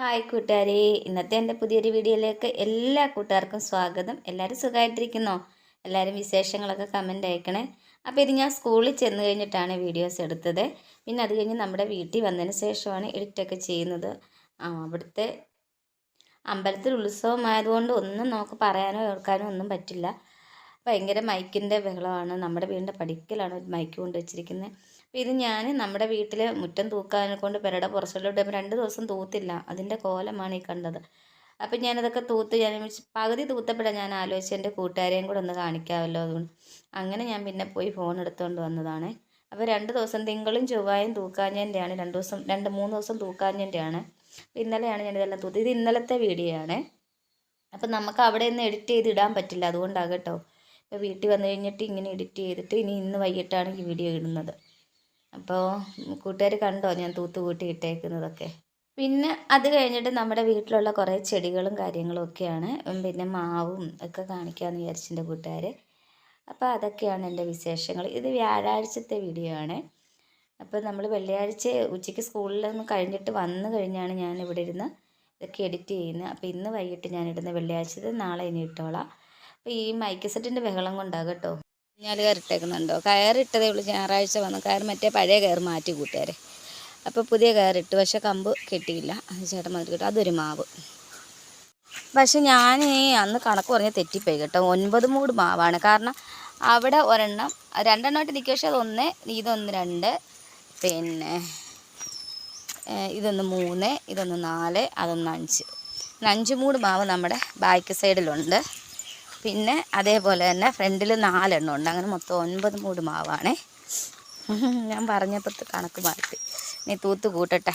Hi കൂട്ടുകാരെ. ഇന്നത്തെ എന്റെ പുതിയൊരു വീഡിയോയിലേക്ക് എല്ലാ കൂട്ടുകാർക്കും സ്വാഗതം. എല്ലാവരും സുഖമായിട്ടിരിക്കുന്നോ? എല്ലാവരും വിശേഷങ്ങളൊക്കെ കമന്റ് അയക്കണേ. അപ്പോൾ ഇത് ഞാൻ സ്കൂളിൽ ചെന്ന് കഴിഞ്ഞിട്ടാണ് വീഡിയോസ് എടുത്തത്. പിന്നെ അത് കഴിഞ്ഞ് നമ്മുടെ വീട്ടിൽ വന്നതിന് ശേഷമാണ് എഡിറ്റൊക്കെ ചെയ്യുന്നത്. അവിടുത്തെ അമ്പലത്തിൽ ഉത്സവമായതുകൊണ്ട് ഒന്നും നമുക്ക് പറയാനോ ഓർക്കാനോ ഒന്നും പറ്റില്ല. ഭയങ്കര മൈക്കിന്റെ ബഹളമാണ്. നമ്മുടെ വീടിന്റെ പടിക്കലാണ് മൈക്ക് കൊണ്ട് വെച്ചിരിക്കുന്നത്. ഇത് ഞാൻ നമ്മുടെ വീട്ടിൽ മുറ്റം തൂക്കാനെ കൊണ്ട് പെരയുടെ പുറത്തോട്ട് രണ്ട് ദിവസം തൂത്തില്ല. അതിന്റെ കോലമാണ് ഈ കണ്ടത്. അപ്പം ഞാനതൊക്കെ തൂത്ത് ഞാൻ പകുതി തൂത്തപ്പോഴാണ് ഞാൻ ആലോചിച്ച് എന്റെ കൂട്ടുകാരെയും കൂടെ ഒന്ന് കാണിക്കാമല്ലോ അതുകൊണ്ട് അങ്ങനെ ഞാൻ പിന്നെ പോയി ഫോൺ എടുത്തുകൊണ്ട് വന്നതാണ്. അപ്പോൾ രണ്ട് ദിവസം തിങ്കളും ചൊവ്വായും തൂക്കാഞ്ഞതിന്റെയാണ് രണ്ട് ദിവസം രണ്ട് മൂന്ന് ദിവസം തൂക്കാഞ്ഞതിന്റെയാണ് ഇന്നലെയാണ് ഞാനിതെല്ലാം തൂത്ത്. ഇത് ഇന്നലത്തെ വീഡിയോ ആണ്. അപ്പം നമുക്ക് അവിടെ നിന്ന് എഡിറ്റ് ചെയ്ത് ഇടാൻ പറ്റില്ല. അതുകൊണ്ടാണ് കേട്ടോ. ഇപ്പോൾ വീട്ടിൽ വന്നു കഴിഞ്ഞിട്ട് ഇങ്ങനെ എഡിറ്റ് ചെയ്തിട്ട് ഇനി ഇന്ന് വൈകിട്ടാണ് ഈ വീഡിയോ ഇടുന്നത്. അപ്പോൾ കൂട്ടുകാർ കണ്ടോ ഞാൻ തൂത്ത് കൂട്ടി ഇട്ടേക്കുന്നതൊക്കെ? പിന്നെ അത് കഴിഞ്ഞിട്ട് നമ്മുടെ വീട്ടിലുള്ള കുറേ ചെടികളും കാര്യങ്ങളും ഒക്കെയാണ്. പിന്നെ മാവും ഒക്കെ കാണിക്കാമെന്ന് വിചാരിച്ചെന്റെ കൂട്ടുകാർ അപ്പോൾ അതൊക്കെയാണ് എന്റെ വിശേഷങ്ങൾ ഇത് വ്യാഴാഴ്ചത്തെ വീഡിയോ ആണ്. അപ്പോൾ നമ്മൾ വെള്ളിയാഴ്ച ഉച്ചയ്ക്ക് സ്കൂളിൽ നിന്ന് കഴിഞ്ഞിട്ട് വന്നു കഴിഞ്ഞാണ് ഞാൻ ഇവിടെ ഇരുന്ന് ഇതൊക്കെ എഡിറ്റ് ചെയ്യുന്നത്. അപ്പോൾ ഇന്ന് വൈകിട്ട് ഞാൻ ഇടുന്ന വെള്ളിയാഴ്ചത്തെ നാളെ ഇനി ഇട്ടോളാം. അപ്പോൾ ഈ മൈക്ക് സെറ്റിന്റെ ബഹളം കൊണ്ടാകും കേട്ടോ. ഞാൻ കയറിട്ടേക്കുന്നുണ്ടോ? കയറിട്ടതേ ഉള്ളൂ ഞായറാഴ്ച വന്നു. കയർ മറ്റേ പഴയ കയർ മാറ്റി കൂട്ടുകാരെ. അപ്പോൾ പുതിയ കയറിട്ട്. പക്ഷേ കമ്പ് കെട്ടിയില്ല. ചേട്ടൻ വന്നിട്ട് കിട്ടും. അതൊരു മാവ്. പക്ഷെ ഞാൻ അന്ന് കണക്ക് പറഞ്ഞ് തെറ്റിപ്പോയി കേട്ടോ. ഒൻപത് മൂട് മാവാണ്. കാരണം അവിടെ ഒരെണ്ണം രണ്ടെണ്ണമായിട്ട് നിൽക്കുക പക്ഷേ അതൊന്ന് ഇതൊന്ന് രണ്ട് പിന്നെ ഇതൊന്ന് മൂന്ന് ഇതൊന്ന് നാല് അതൊന്ന് അഞ്ച്. അഞ്ച് മൂട് മാവ് നമ്മുടെ ബാക്ക് സൈഡിലുണ്ട്. പിന്നെ അതേപോലെ തന്നെ ഫ്രണ്ടിൽ നാലെണ്ണം ഉണ്ട്. അങ്ങനെ മൊത്തം ഒൻപത് മൂട് മാവാണേ. ഞാൻ പറഞ്ഞപ്പോൾ കണക്ക് മാറ്റി. നീ തൂത്ത് കൂട്ടട്ടെ.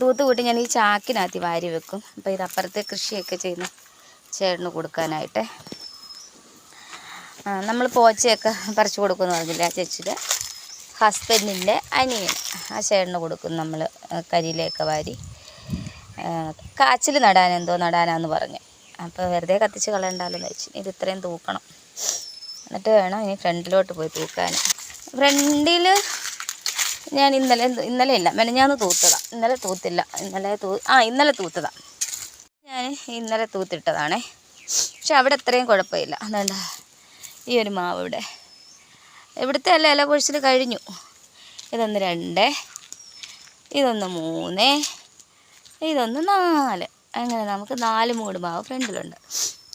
തൂത്ത് കൂട്ടി ഞാൻ ഈ ചാക്കിനകത്ത് വാരി വെക്കും. അപ്പോൾ ഇത് അപ്പുറത്തെ കൃഷിയൊക്കെ ചെയ്യുന്ന ചേട്ടന് കൊടുക്കാനായിട്ട്. നമ്മൾ പോച്ചയൊക്കെ പറിച്ചു കൊടുക്കുമെന്ന് പറഞ്ഞില്ല ആ ചേച്ചിയുടെ? ഹസ്ബൻഡിന്റെ അനിയൻ. ആ ചേട്ടന് കൊടുക്കും നമ്മൾ കരിയിലേക്ക് വാരി. കാച്ചിൽ നടാൻ എന്തോ നടാനാന്ന് പറഞ്ഞു. അപ്പോൾ വെറുതെ കത്തിച്ച് കളയണ്ടല്ലോ എന്ന് വെച്ച് ഇത് ഇത്രയും തൂക്കണം. എന്നിട്ട് വേണം ഇനി ഫ്രണ്ടിലോട്ട് പോയി തൂക്കാൻ ഫ്രണ്ടിൽ ഞാൻ ഇന്നലെ ഇന്നലെ ഇല്ല മെനഞ്ഞാന്ന് തൂത്തതാണ് ഇന്നലെ തൂത്തില്ല. ഇന്നലെ തൂ ആ ഇന്നലെ തൂത്തതാണ് ഞാൻ ഇന്നലെ തൂത്തിട്ടതാണേ. പക്ഷെ അവിടെ അത്രയും കുഴപ്പമില്ല. അതുകൊണ്ട് ഈ ഒരു മാവ് ഇവിടെ. ഇവിടുത്തെ അല്ല ഇല പൊഴിച്ചിൽ കഴിഞ്ഞു. ഇതൊന്ന് രണ്ട് ഇതൊന്ന് മൂന്ന് ഇതൊന്ന് നാല്. അങ്ങനെ നമുക്ക് നാല് മൂട് മാവ് ഫ്രണ്ടിലുണ്ട്.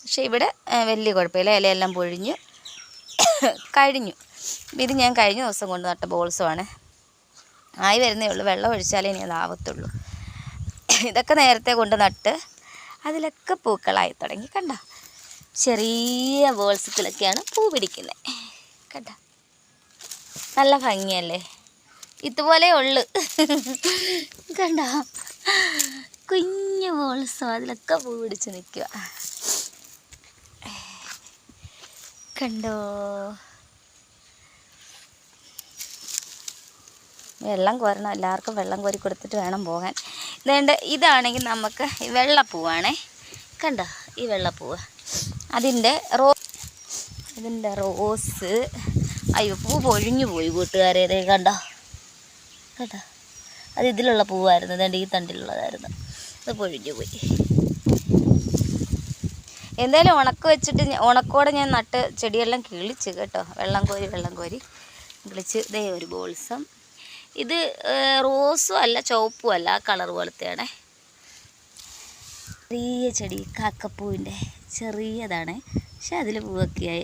പക്ഷെ ഇവിടെ വലിയ കുഴപ്പമില്ല. ഇലയെല്ലാം പൊഴിഞ്ഞ് കഴിഞ്ഞു. ഇത് ഞാൻ കഴിഞ്ഞ ദിവസം കൊണ്ട് നട്ട ബോൾസുമാണ്. ആയി വരുന്നേ ഉള്ളൂ. വെള്ളം ഒഴിച്ചാലേ ഇനി അതാവത്തുള്ളൂ ഇതൊക്കെ നേരത്തെ കൊണ്ട് നട്ട് അതിലൊക്കെ പൂക്കളായി തുടങ്ങി. കണ്ട? ചെറിയ ബോൾസത്തിലൊക്കെയാണ് പൂ പിടിക്കുന്നത് കണ്ട? നല്ല ഭംഗിയല്ലേ? ഇതുപോലെ ഉള്ളു. കണ്ട? ബോൾസോ അതിലൊക്കെ പൂ പിടിച്ച് നിൽക്കുക കണ്ടോ? വെള്ളം കോരണം എല്ലാവർക്കും വെള്ളം കോരി കൊടുത്തിട്ട് വേണം പോകാൻ. ഇതേണ്ട ഇതാണെങ്കിൽ നമുക്ക് വെള്ളപ്പൂവാണേ. കണ്ടോ? ഈ വെള്ളപ്പൂവ്. അതിന്റെ റോ ഇതിന്റെ റോസ്. അയ്യോ പൂ പൊഴിഞ്ഞു പോയി കൂട്ടുകാരേതേ കണ്ടോ? കേട്ടോ അത് ഇതിലുള്ള പൂവായിരുന്നു. ഇതേണ്ട ഈ തണ്ടിലുള്ളതായിരുന്നു. അത് പൊഴിഞ്ഞു പോയി. എന്തായാലും ഉണക്ക് വെച്ചിട്ട് ഉണക്കോടെ ഞാൻ നട്ട് ചെടിയെല്ലാം കിളിച്ച് കേട്ടോ. വെള്ളം കോരി വെള്ളം കോരി കിളിച്ച് ഇതേ ഒരു ബോൾസം. ഇത് റോസും അല്ല ചുവപ്പും അല്ല ആ കളർ പോലത്തെയാണേ. ചെറിയ ചെടി കാക്കപ്പൂവിന്റെ ചെറിയതാണ്. പക്ഷെ അതിൽ പൂവൊക്കെയായി.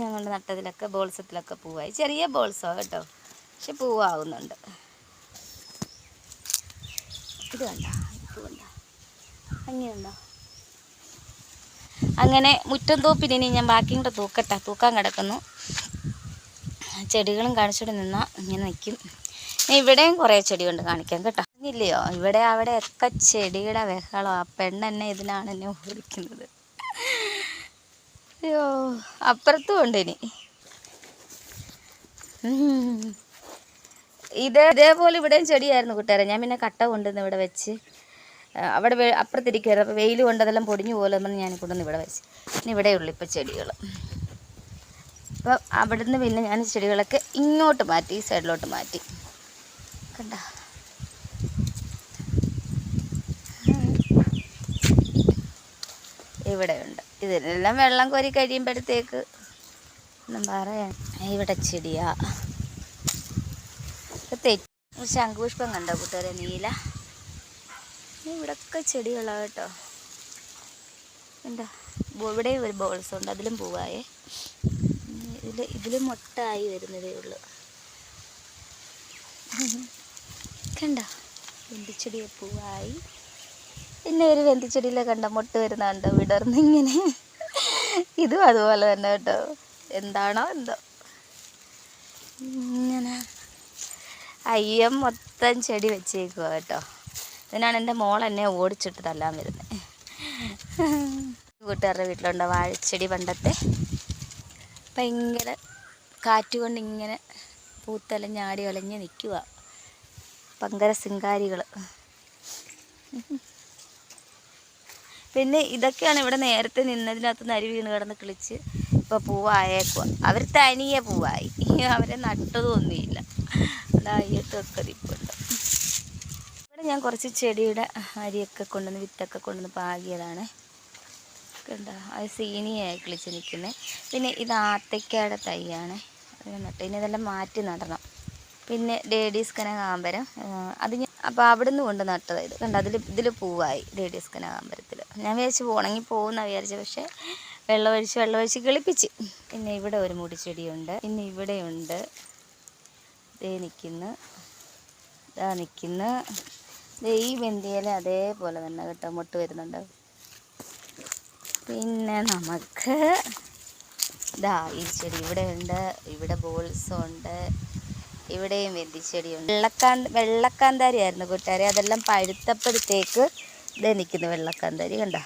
ഞാൻ കൊണ്ട് നട്ടതിലൊക്കെ ബോൾസത്തിലൊക്കെ പൂവായി. ചെറിയ ബോൾസോ കേട്ടോ. പക്ഷെ പൂവാകുന്നുണ്ട് ഇത് കണ്ട? കണ്ട ഭംഗിയുണ്ടോ അങ്ങനെ മുറ്റം തോപ്പിന് ഞാൻ ബാക്കി കൂടെ തൂക്കട്ടെ. തൂക്കാൻ കിടക്കുന്നു. ചെടികളും കാണിച്ചിട്ട് നിന്നാൽ ഇങ്ങനെ നിൽക്കും ഇവിടെയും കുറേ ചെടിയുണ്ട് കാണിക്കാം കേട്ടോ. ഇല്ലയോ ഇവിടെ അവിടെ ഒക്കെ ചെടിയുടെ ബഹളം ആ പെണ്ണെന്നെ ഇതിനാണ് എന്നെ ഓടിക്കുന്നത്. അയ്യോ അപ്പുറത്തും ഉണ്ട് ഇനി. ഇതേ ഇതേപോലെ ഇവിടെയും ചെടിയായിരുന്നു കൂട്ടുകാരെ. ഞാൻ പിന്നെ കട്ട കൊണ്ടുവന്ന് ഇവിടെ വെച്ച് അവിടെ അപ്പുറത്തിരിക്കരുത് വെയിൽ കൊണ്ട് അതെല്ലാം പൊടിഞ്ഞു പോലെ പറഞ്ഞ് ഞാൻ കൊണ്ടുവന്ന് ഇവിടെ വെച്ച്. പിന്നെ ഇവിടെയുള്ളൂ ഇപ്പോൾ ചെടികൾ. അപ്പോൾ നിന്ന് പിന്നെ ഞാൻ ചെടികളൊക്കെ ഇങ്ങോട്ട് മാറ്റി ഈ സൈഡിലോട്ട് മാറ്റി. കണ്ട? ഇവിടെയുണ്ട് ഇതിനെല്ലാം വെള്ളം കോരി കഴിയുമ്പോഴത്തേക്ക് ഒന്നും പറയാൻ ഇവിടെ ചെടിയാ. തെറ്റ്. ശംഖുപുഷ്പം കണ്ടോ കൂട്ടുകാരെ? നീല. ഇവിടൊക്കെ ചെടികളാണ് കേട്ടോ. എന്താ ഇവിടെ ഒരു ബോൾസ് ഉണ്ട് അതിലും പൂവായേ. ഇതിൽ ഇതിൽ മൊട്ടായി വരുന്നതേ ഉള്ളൂ. കണ്ട? വെന്തിച്ചെടിയെ പൂവായി. പിന്നെ ഒരു വെന്തിച്ചെടിയിലെ കണ്ട മൊട്ട് വരുന്നുണ്ടോ വിടർന്നിങ്ങനെ. ഇതും അതുപോലെ തന്നെ കേട്ടോ. എന്താണോ എന്തോ. ഇങ്ങനെ. അയ്യം മൊത്തം ചെടി വെച്ചേക്കുക കേട്ടോ. ഇതിനാണ് എന്റെ മോൾ എന്നെ ഓടിച്ചിട്ട് തല്ലാൻ വരുന്നത് കൂട്ടുകാരുടെ വീട്ടിലുണ്ട് വാഴച്ചെടി പണ്ടത്തെ. ഭയങ്കര കാറ്റ് കൊണ്ട് ഇങ്ങനെ പൂത്തലഞ്ഞാടി ഒലഞ്ഞ് നിൽക്കുക പങ്കര സിംഗാരികൾ പിന്നെ ഇതൊക്കെയാണ് ഇവിടെ നേരത്തെ നിന്നതിനകത്ത് നരി വീണ് കിടന്ന് കിളിച്ച് ഇപ്പോൾ പൂവായേക്കുക അവർ തനിയെ പൂവായി. അവരെ നട്ടതൊന്നുമില്ല. അതായിട്ടൊക്കെ ഇവിടെ ഞാൻ കുറച്ച് ചെടിയുടെ അരിയൊക്കെ കൊണ്ടുവന്ന് വിത്തൊക്കെ കൊണ്ടുവന്ന് പാകിയതാണ്. കണ്ടോ അത് സീനിയായി കിളിച്ച് നിൽക്കുന്നത് പിന്നെ ഇത് ആത്തയ്ക്കയുടെ തൈയാണ്. നട്ടു നട്ട്. ഇനി ഇതെല്ലാം മാറ്റി നടണം. പിന്നെ ഡേഡീസ് കനകാമ്പരം അത് ഞാൻ അപ്പോൾ അവിടെ നിന്ന് കൊണ്ട് നട്ടത് ഇത്. കണ്ടോ? അതിൽ ഇതിൽ പൂവായി ഡേഡീസ് കനകാമ്പരത്തിൽ ഞാൻ വിചാരിച്ച് ഉണങ്ങി പോകുന്ന വിചാരിച്ചു പക്ഷേ വെള്ളമൊഴിച്ച് വെള്ളമൊഴിച്ച് കിളിപ്പിച്ച്. പിന്നെ ഇവിടെ ഒരു മുടി മുടിച്ചെടിയുണ്ട്. പിന്നെ ഇവിടെയുണ്ട്. ദേ നിൽക്കുന്നു ഇതാ നിൽക്കുന്നു ഈ ബന്ദിയില അതേപോലെ തന്നെ കേട്ടോ മുട്ട് വരുന്നുണ്ട്. പിന്നെ നമുക്ക് ഇതാ ഈ ചെടി ഇവിടെ ഉണ്ട് ഇവിടെ ബോൾസും ഉണ്ട് ഇവിടെയും വെന്തിച്ചെടിയുണ്ട്. വെള്ളക്കാന്ത വെള്ളക്കാന്താരി ആയിരുന്നു കൂട്ടുകാരെ. അതെല്ലാം പഴുത്തപ്പോഴത്തേക്ക് ഇതേ നിൽക്കുന്നു വെള്ളക്കാന്താരി കണ്ട?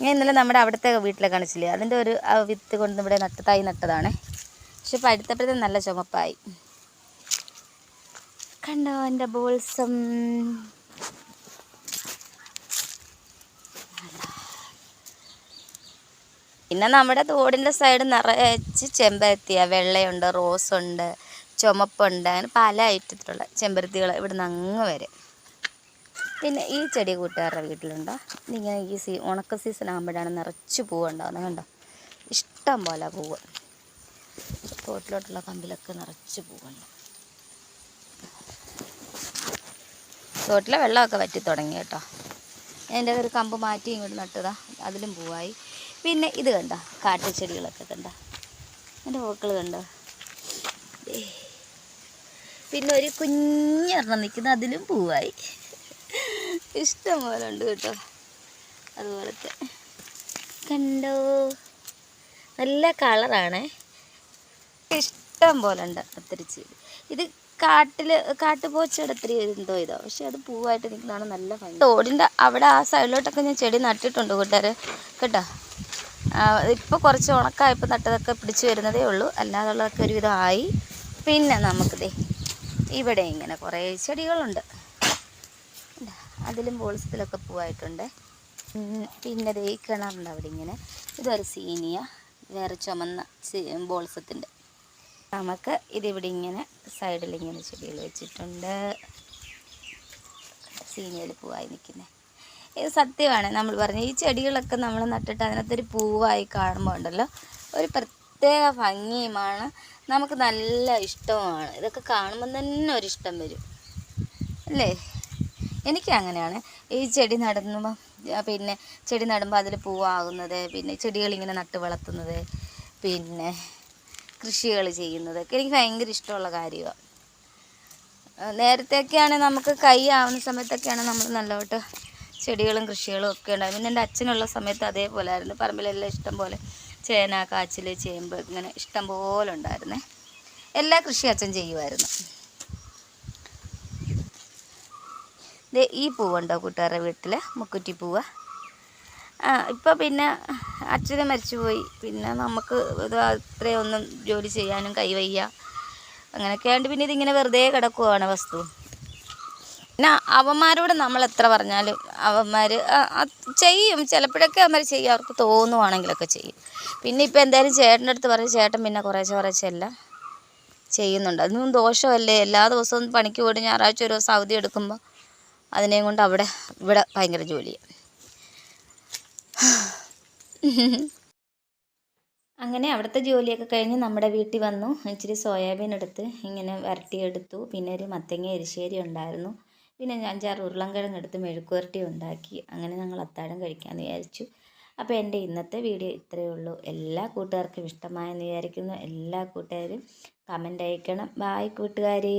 ഞാൻ ഇന്നലെ നമ്മുടെ അവിടുത്തെ വീട്ടിലെ കാണിച്ചില്ലേ? അതിന്റെ ഒരു വിത്ത് കൊണ്ട് ഇവിടെ നട്ട് നട്ടതാണേ. പക്ഷെ പഴുത്തപ്പോഴത്തേക്ക് നല്ല ചുമപ്പായി. കണ്ടോ എന്റെ ബോൾസം? പിന്നെ നമ്മുടെ തോടിന്റെ സൈഡ് നിറച്ച് ചെമ്പരത്തിയ. വെള്ളയുണ്ട് റോസുണ്ട് ചുമപ്പുണ്ട്. അങ്ങനെ പല ഐറ്റത്തിലുള്ള ചെമ്പരത്തികൾ ഇവിടുന്ന് അങ്ങ് വരെ. പിന്നെ ഈ ചെടി കൂട്ടുകാരുടെ വീട്ടിലുണ്ടോ? ഇങ്ങനെ ഈ സീ ഉണക്ക സീസൺ ആകുമ്പോഴാണ് നിറച്ച് പൂവുണ്ടാകുന്നത് കണ്ടോ? ഇഷ്ടം പോലെ പൂവ്. തോട്ടിലോട്ടുള്ള കമ്പിലൊക്കെ നിറച്ച് പൂവുണ്ട്. തോട്ടിലെ വെള്ളമൊക്കെ വറ്റി തുടങ്ങി കേട്ടോ. അതിന്റെ ഒരു കമ്പ് മാറ്റി ഇങ്ങോട്ട് നട്ടതാ. അതിലും പൂവായി. പിന്നെ ഇത് കണ്ട? കാട്ടുചെടികളൊക്കെ കണ്ട? എന്റെ പൂക്കൾ കണ്ടോ? പിന്നെ ഒരു കുഞ്ഞെണ്ണം നിൽക്കുന്ന. അതിലും പൂവായി. ഇഷ്ടം പോലെ ഉണ്ട് കേട്ടോ. അതുപോലത്തെ. കണ്ടോ? നല്ല കളറാണേ. ഇഷ്ടം പോലെ ഉണ്ട് ഒത്തിരി ചെടി. ഇത് കാട്ടിൽ കാട്ടുപോച്ചയുടെ ഒത്തിരി എന്തോ ഇതോ. പക്ഷെ അത് പൂവായിട്ട് നിൽക്കുന്നതാണ് നല്ല ഭംഗി. തോടിന്റെ അവിടെ ആ സൈഡിലോട്ടൊക്കെ ഞാൻ ചെടി നട്ടിട്ടുണ്ട് കൂട്ടുകാർ കേട്ടോ? ഇപ്പോൾ കുറച്ച് ഉണക്കായപ്പോൾ നട്ടതൊക്കെ പിടിച്ചു വരുന്നതേ ഉള്ളൂ. അല്ലാതുള്ളതൊക്കെ ഒരുവിധം ആയി. പിന്നെ നമുക്കിതേ ഇവിടെ ഇങ്ങനെ കുറേ ചെടികളുണ്ട്. അതിലും ബോൾസത്തിലൊക്കെ പൂവായിട്ടുണ്ട്. പിന്നെ ദേ കിണറുണ്ട് അവിടെ ഇങ്ങനെ. ഇതൊരു സീനിയ വേറെ ചുമന്ന ബോൾസത്തിന്റെ നമുക്ക് ഇതിവിടെ ഇങ്ങനെ സൈഡിൽ ഇങ്ങനെ ചെടികൾ വെച്ചിട്ടുണ്ട്. സീനിയയിൽ പൂവായി നിൽക്കുന്നത് ഇത് സത്യമാണ്. നമ്മൾ പറഞ്ഞു ഈ ചെടികളൊക്കെ നമ്മൾ നട്ടിട്ട് അതിനകത്തൊരു പൂവായി കാണുമ്പോൾ ഉണ്ടല്ലോ ഒരു പ്രത്യേക ഭംഗിയുമാണ്. നമുക്ക് നല്ല ഇഷ്ടവുമാണ് ഇതൊക്കെ കാണുമ്പോൾ തന്നെ ഒരു ഇഷ്ടം വരും. അല്ലേ? എനിക്ക് അങ്ങനെയാണ്. ഈ ചെടി നടുമ്പോൾ പിന്നെ ചെടി നടുമ്പോൾ അതിൽ പൂവാകുന്നത് പിന്നെ ചെടികളിങ്ങനെ നട്ട് വളർത്തുന്നത് പിന്നെ കൃഷികൾ ചെയ്യുന്നതൊക്കെ എനിക്ക് ഭയങ്കര ഇഷ്ടമുള്ള കാര്യമാണ് നേരത്തെയൊക്കെയാണ് നമുക്ക് കൈ ആവുന്ന സമയത്തൊക്കെയാണ് നമ്മൾ നല്ലോട്ട് ചെടികളും കൃഷികളും ഒക്കെ ഉണ്ടാകും പിന്നെ എന്റെ അച്ഛനുള്ള സമയത്ത് അതേപോലെ ആയിരുന്നു പറമ്പിലെല്ലാം ഇഷ്ടം പോലെ ചേന കാച്ചിൽ ചേമ്പ് ഇങ്ങനെ ഇഷ്ടം പോലെ ഉണ്ടായിരുന്നേ. എല്ലാ കൃഷി അച്ഛൻ ചെയ്യുമായിരുന്നു. ഈ പൂവുണ്ടോ കൂട്ടുകാരുടെ വീട്ടിൽ മുക്കുറ്റി പൂവ് ആ ഇപ്പോൾ പിന്നെ അച്ഛനെ മരിച്ചുപോയി. പിന്നെ നമുക്ക് ഇത് അത്രയൊന്നും ജോലി ചെയ്യാനും കൈവയ്യ. അങ്ങനെയൊക്കെ ആയതുകൊണ്ട് പിന്നെ ഇതിങ്ങനെ വെറുതെ കിടക്കുവാണ് വസ്തു. പിന്നെ അവന്മാരോട് നമ്മൾ എത്ര പറഞ്ഞാലും അവന്മാർ ചെയ്യും. ചിലപ്പോഴൊക്കെ അവന്മാർ ചെയ്യും. അവർക്ക് തോന്നുവാണെങ്കിലൊക്കെ ചെയ്യും. പിന്നെ ഇപ്പോൾ എന്തായാലും ചേട്ടന്റെ അടുത്ത് പറയും ചേട്ടൻ പിന്നെ കുറേശ്ശെ കുറേശ്ശെ എല്ലാം ചെയ്യുന്നുണ്ട്. അതൊന്നും ദോഷമല്ലേ? എല്ലാ ദിവസവും പണിക്ക് പോയിട്ട് ഞായറാഴ്ച ഒരു ദിവസം അവധി എടുക്കുമ്പോൾ അതിനെയും കൊണ്ട് അവിടെ ഇവിടെ ഭയങ്കര ജോലിയാണ് അങ്ങനെ അവിടുത്തെ ജോലിയൊക്കെ കഴിഞ്ഞ് നമ്മുടെ വീട്ടിൽ വന്നു. ഇച്ചിരി സോയാബീൻ എടുത്ത് ഇങ്ങനെ വരട്ടിയെടുത്തു. പിന്നെ ഒരു മത്തങ്ങ എരിശ്ശേരി ഉണ്ടായിരുന്നു. പിന്നെ ഞാൻ അഞ്ചാറ് ഉരുളൻകിഴങ്ങ് എടുത്ത് മെഴുക്കുവരട്ടി ഉണ്ടാക്കി. അങ്ങനെ ഞങ്ങൾ അത്താഴം കഴിക്കാമെന്ന് വിചാരിച്ചു. അപ്പോൾ എന്റെ ഇന്നത്തെ വീഡിയോ ഇത്രയേ ഉള്ളൂ. എല്ലാ കൂട്ടുകാർക്കും ഇഷ്ടമായെന്ന് വിചാരിക്കുന്നു. എല്ലാ കൂട്ടുകാരും കമന്റ് അയക്കണം. ബായ് കൂട്ടുകാരേ.